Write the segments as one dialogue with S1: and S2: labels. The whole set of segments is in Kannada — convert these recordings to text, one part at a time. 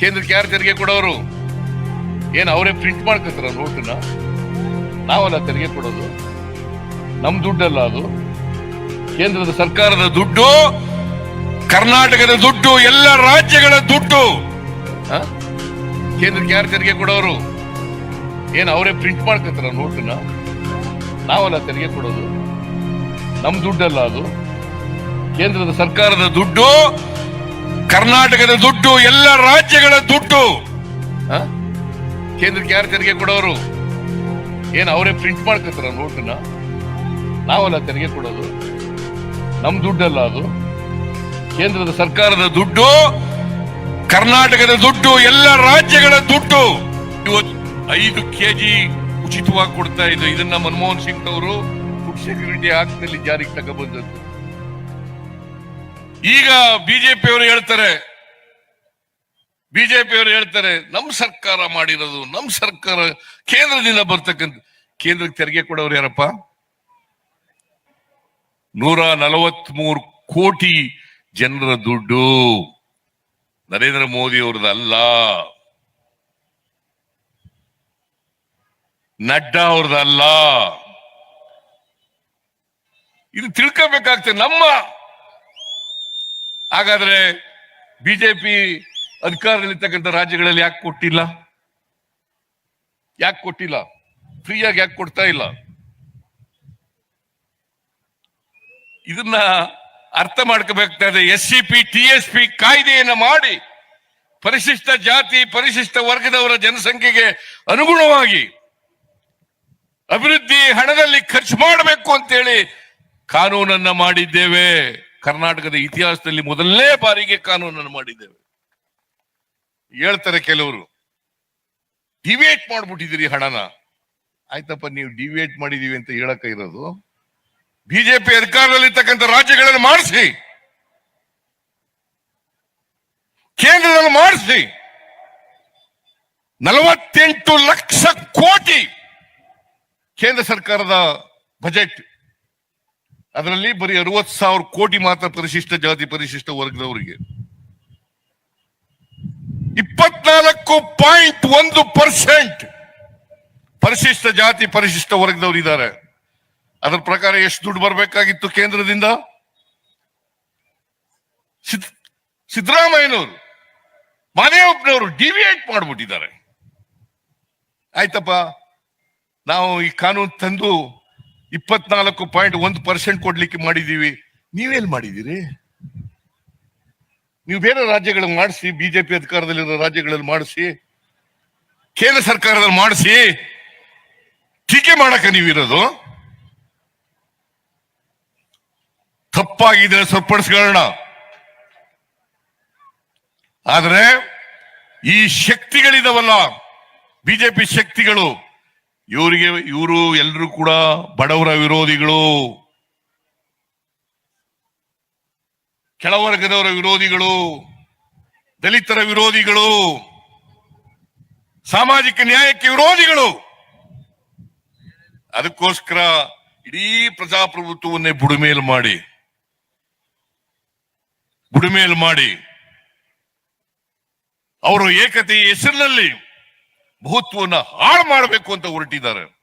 S1: ಕೇಂದ್ರಕ್ಕೆ ಯಾರು ತೆರಿಗೆ ಕೊಡೋರು. ಏನು ಅವರೇ ಪ್ರಿಂಟ್ ಮಾಡ್ಕೊತಾರ ನೋಟನ್ನ? ನಾವಲ್ಲ ತೆರಿಗೆ ಕೊಡೋದು. ನಮ್ಮ ದುಡ್ಡಲ್ಲ ಅದು. ಕೇಂದ್ರದ ಸರ್ಕಾರದ ದುಡ್ಡು, ಕರ್ನಾಟಕದ ದುಡ್ಡು, ಎಲ್ಲ ರಾಜ್ಯಗಳ ದುಡ್ಡು? ಕೇಂದ್ರಕ್ಕೆ ಯಾರು ತೆರಿಗೆ ಕೊಡೋರು. ಏನು ಅವರೇ ಪ್ರಿಂಟ್ ಮಾಡ್ಕೊತಾರ ನೋಟನ್ನ? ನಾವಲ್ಲ ತೆರಿಗೆ ಕೊಡೋದು. ನಮ್ಮ ದುಡ್ಡಲ್ಲ ಅದು. ಕೇಂದ್ರದ ಸರ್ಕಾರದ ದುಡ್ಡು ಕರ್ನಾಟಕದ ದುಡ್ಡು ಎಲ್ಲ ರಾಜ್ಯಗಳ ದುಡ್ಡು? ಕೇಂದ್ರಕ್ಕೆ ಯಾರು ತೆರಿಗೆ ಕೊಡೋರು? ಏನ್ ಅವರೇ ಪ್ರಿಂಟ್ ಮಾಡ್ಕೊತಾರ ನೋಟನ್ನ? ನಾವಲ್ಲ ತೆರಿಗೆ ಕೊಡೋದು? ನಮ್ ದುಡ್ಡಲ್ಲ ಅದು? ಕೇಂದ್ರದ ಸರ್ಕಾರದ ದುಡ್ಡು ಕರ್ನಾಟಕದ ದುಡ್ಡು ಎಲ್ಲ ರಾಜ್ಯಗಳ ದುಡ್ಡು. ಇವತ್ತು ಐದು ಕೆಜಿ ಉಚಿತವಾಗಿ ಕೊಡ್ತಾ ಇದ್ದು ಇದನ್ನ ಮನಮೋಹನ್ ಸಿಂಗ್ ಅವರು ಫುಡ್ ಸೆಕ್ಯೂರಿಟಿ ಆಕ್ಟ್ನಲ್ಲಿ ಜಾರಿಗೆ ತಗೊಬಂದದ್ದು. ಈಗ ಬಿಜೆಪಿ ಅವರು ಹೇಳ್ತಾರೆ ಬಿಜೆಪಿ ಅವರು ಹೇಳ್ತಾರೆ, ನಮ್ ಸರ್ಕಾರ ಮಾಡಿರೋದು ನಮ್ಮ ಸರ್ಕಾರ ಕೇಂದ್ರದಿಂದ ಬರ್ತಕ್ಕಂಥ, ಕೇಂದ್ರಕ್ಕೆ ತೆರಿಗೆ ಕೊಡೋರು ಯಾರಪ್ಪ? ನೂರ ನಲವತ್ಮೂರು ಕೋಟಿ ಜನರ ದುಡ್ಡು. ನರೇಂದ್ರ ಮೋದಿ ಅವ್ರದ್ದಲ್ಲ ನಡ್ಡಾ ಅವ್ರದ್ದಲ್ಲ ಇದು ತಿಳ್ಕೋಬೇಕಾಗ್ತದೆ. ನಮ್ಮ ಹಾಗಾದ್ರೆ ಬಿಜೆಪಿ ಅಧಿಕಾರದಲ್ಲಿರ್ತಕ್ಕಂಥ ರಾಜ್ಯಗಳಲ್ಲಿ ಯಾಕೆ ಕೊಟ್ಟಿಲ್ಲ? ಯಾಕೆ ಕೊಟ್ಟಿಲ್ಲ? ಫ್ರೀಯಾಗಿ ಯಾಕೆ ಕೊಡ್ತಾ ಇಲ್ಲ? ಇದನ್ನ ಅರ್ಥ ಮಾಡ್ಕೋಬೇಕಾದ್ರೆ S C P T S P ಕಾಯ್ದೆಯನ್ನ ಮಾಡಿ ಪರಿಶಿಷ್ಟ ಜಾತಿ, ಪರಿಶಿಷ್ಟ ವರ್ಗದವರ ಜನಸಂಖ್ಯೆಗೆ ಅನುಗುಣವಾಗಿ ಅಭಿವೃದ್ಧಿ ಹಣದಲ್ಲಿ ಖರ್ಚು ಮಾಡಬೇಕು ಅಂತೇಳಿ ಕಾನೂನನ್ನ ಮಾಡಿದ್ದೇವೆ. ಕರ್ನಾಟಕದ ಇತಿಹಾಸದಲ್ಲಿ ಮೊದಲನೇ ಬಾರಿಗೆ ಕಾನೂನನ್ನು ಮಾಡಿದ್ದೇವೆ. ಹೇಳ್ತಾರೆ ಕೆಲವರು ಡಿವೇಟ್ ಮಾಡ್ಬಿಟ್ಟಿದ್ದೀರಿ ಹಣನ. ಆಯ್ತಪ್ಪ, ನೀವು ಡಿವೇಟ್ ಮಾಡಿದೀವಿ ಅಂತ ಹೇಳಕ ಇರೋದು? ಬಿಜೆಪಿ ಅಧಿಕಾರದಲ್ಲಿರ್ತಕ್ಕಂಥ ರಾಜ್ಯಗಳನ್ನು ಮಾಡಿಸಿ. ಕೇಂದ್ರದಲ್ಲಿ ಮಾಡಿಸಿ. ನಲವತ್ತೆಂಟು ಲಕ್ಷ ಕೋಟಿ ಕೇಂದ್ರ ಸರ್ಕಾರದ ಬಜೆಟ್ ಅದರಲ್ಲಿ ಬರೀ ಅರವತ್ ಸಾವಿರ ಕೋಟಿ ಮಾತ್ರ ಪರಿಶಿಷ್ಟ ಜಾತಿ ಪರಿಶಿಷ್ಟ ವರ್ಗದವರಿಗೆ. ಇಪ್ಪತ್ನಾಲ್ಕು ಪಾಯಿಂಟ್ ಒಂದು ಪರ್ಸೆಂಟ್ ಪರಿಶಿಷ್ಟ ಜಾತಿ ಪರಿಶಿಷ್ಟ ವರ್ಗದವರು ಇದ್ದಾರೆ. ಅದರ ಪ್ರಕಾರ ಎಷ್ಟು ದುಡ್ಡು ಬರಬೇಕಾಗಿತ್ತು ಕೇಂದ್ರದಿಂದ? ಸಿದ್- ಸಿದ್ದರಾಮಯ್ಯನವರು, ಮಾದೇವಪ್ಪನವರು ಡಿವಿಯೇಟ್ ಮಾಡ್ಬಿಟ್ಟಿದ್ದಾರೆ. ಆಯ್ತಪ್ಪ, ನಾವು ಈ ಕಾನೂನು ತಂದು ಇಪ್ಪತ್ನಾಲ್ಕು ಪಾಯಿಂಟ್ ಒಂದು ಪರ್ಸೆಂಟ್ ಕೊಡ್ಲಿಕ್ಕೆ ಮಾಡಿದೀವಿ ನೀವೇನ್ ಮಾಡಿದ್ದೀರಿ? ನೀವು ಬೇರೆ ರಾಜ್ಯಗಳಲ್ಲಿ ಮಾಡಿಸಿ, ಬಿಜೆಪಿ ಅಧಿಕಾರದಲ್ಲಿರೋ ರಾಜ್ಯಗಳಲ್ಲಿ ಮಾಡಿಸಿ, ಕೇಂದ್ರ ಸರ್ಕಾರದಲ್ಲಿ ಮಾಡಿಸಿ, ಟೀಕೆ ಮಾಡಕ ನೀವಿರೋದು? ತಪ್ಪಾಗಿದೆ ಸರಿಪಡಿಸ್ಕೊಳ್ಳೋಣ ಆದರೆ ಈ ಶಕ್ತಿಗಳಿದವಲ್ಲ, ಬಿಜೆಪಿ ಶಕ್ತಿಗಳು ಇವರಿಗೆ, ಇವರು ಎಲ್ಲರೂ ಕೂಡ ಬಡವರ ವಿರೋಧಿಗಳು. ಕೆಳವರ್ಗದವರ ವಿರೋಧಿಗಳು, ದಲಿತರ ವಿರೋಧಿಗಳು, ಸಾಮಾಜಿಕ ನ್ಯಾಯಕ್ಕೆ ವಿರೋಧಿಗಳು. ಅದಕ್ಕೋಸ್ಕರ ಇಡೀ ಪ್ರಜಾಪ್ರಭುತ್ವವನ್ನೇ ಬುಡಮೇಲು ಮಾಡಿ ಬುಡಮೇಲು ಮಾಡಿ, ಅವರು ಏಕತೆಯ ಹೆಸರಿನಲ್ಲಿ ಬಹುತ್ವವನ್ನ ಹಾಳು ಮಾಡಬೇಕು ಅಂತ ಹೊರಟಿದ್ದಾರೆ.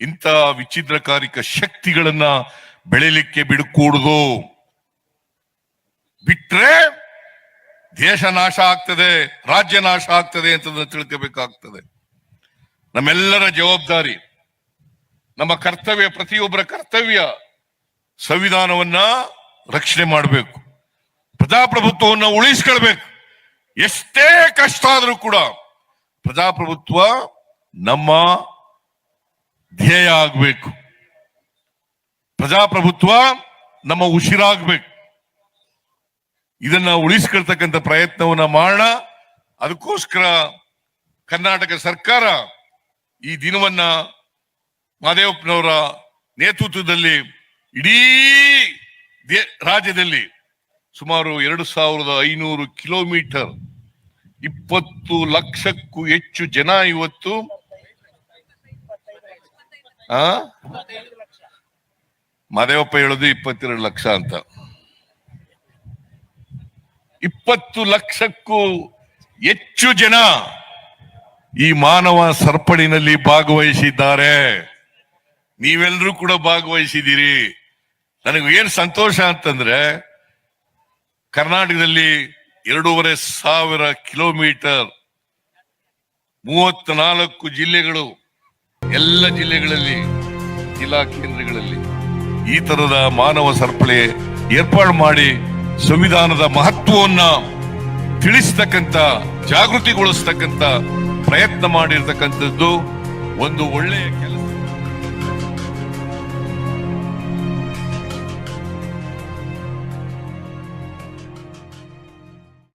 S1: ಇಂಥ ವಿಚ್ಛಿದ್ರಕಾರಿಕ ಶಕ್ತಿಗಳನ್ನ ಬೆಳಿಲಿಕ್ಕೆ ಬಿಡಕೂಡುದು. ಬಿಟ್ರೆ ದೇಶ ನಾಶ ಆಗ್ತದೆ, ರಾಜ್ಯ ನಾಶ ಆಗ್ತದೆ ಅಂತ ತಿಳ್ಕೋಬೇಕಾಗ್ತದೆ. ನಮ್ಮೆಲ್ಲರ ಜವಾಬ್ದಾರಿ, ನಮ್ಮ ಕರ್ತವ್ಯ, ಪ್ರತಿಯೊಬ್ಬರ ಕರ್ತವ್ಯ ಸಂವಿಧಾನವನ್ನ ರಕ್ಷಣೆ ಮಾಡಬೇಕು. ಪ್ರಜಾಪ್ರಭುತ್ವವನ್ನು ಉಳಿಸ್ಕೊಳ್ಬೇಕು. ಎಷ್ಟೇ ಕಷ್ಟ ಆದರೂ ಕೂಡ ಪ್ರಜಾಪ್ರಭುತ್ವ ನಮ್ಮ ಧ್ಯೇಯ ಆಗ್ಬೇಕು. ಪ್ರಜಾಪ್ರಭುತ್ವ ನಮ್ಮ ಉಸಿರಾಗ್ಬೇಕು. ಇದನ್ನ ಉಳಿಸ್ಕೊಳ್ತಕ್ಕಂಥ ಪ್ರಯತ್ನವನ್ನ ಮಾಡೋಣ. ಅದಕ್ಕೋಸ್ಕರ ಕರ್ನಾಟಕ ಸರ್ಕಾರ ಈ ದಿನವನ್ನ ಮಾದೇವಪ್ಪನವರ ನೇತೃತ್ವದಲ್ಲಿ ಇಡೀ ರಾಜ್ಯದಲ್ಲಿ ಸುಮಾರು ಎರಡು ಸಾವಿರದ ಐನೂರು ಕಿಲೋಮೀಟರ್ ಇಪ್ಪತ್ತು ಲಕ್ಷಕ್ಕೂ ಹೆಚ್ಚು ಜನ ಇವತ್ತು. ಆ? ಮಾದೇವಪ್ಪ ಹೇಳೋದು ಇಪ್ಪತ್ತೆರಡು ಲಕ್ಷ ಅಂತ. ಇಪ್ಪತ್ತು ಲಕ್ಷಕ್ಕೂ ಹೆಚ್ಚು ಜನ ಈ ಮಾನವ ಸರಪಳಿನಲ್ಲಿ ಭಾಗವಹಿಸಿದ್ದಾರೆ. ನೀವೆಲ್ಲರೂ ಕೂಡ ಭಾಗವಹಿಸಿದ್ದೀರಿ. ನನಗೆ ಏನ್ ಸಂತೋಷ ಅಂತಂದ್ರೆ, ಕರ್ನಾಟಕದಲ್ಲಿ ಎರಡೂವರೆ ಸಾವಿರ ಕಿಲೋಮೀಟರ್ ಮೂವತ್ನಾಲ್ಕು ಜಿಲ್ಲೆಗಳು, ಎಲ್ಲ ಜಿಲ್ಲೆಗಳಲ್ಲಿ, ಜಿಲ್ಲಾ ಕೇಂದ್ರಗಳಲ್ಲಿ ಈ ತರದ ಮಾನವ ಸರಪಳಿ ಏರ್ಪಾಡು ಮಾಡಿ ಸಂವಿಧಾನದ ಮಹತ್ವವನ್ನ ತಿಳಿಸ್ತಕ್ಕಂತ ಜಾಗೃತಿಗೊಳಿಸ್ತಕ್ಕಂತ ಪ್ರಯತ್ನ ಮಾಡಿರ್ತಕ್ಕಂಥದ್ದು ಒಂದು ಒಳ್ಳೆಯ ಕೆಲಸ.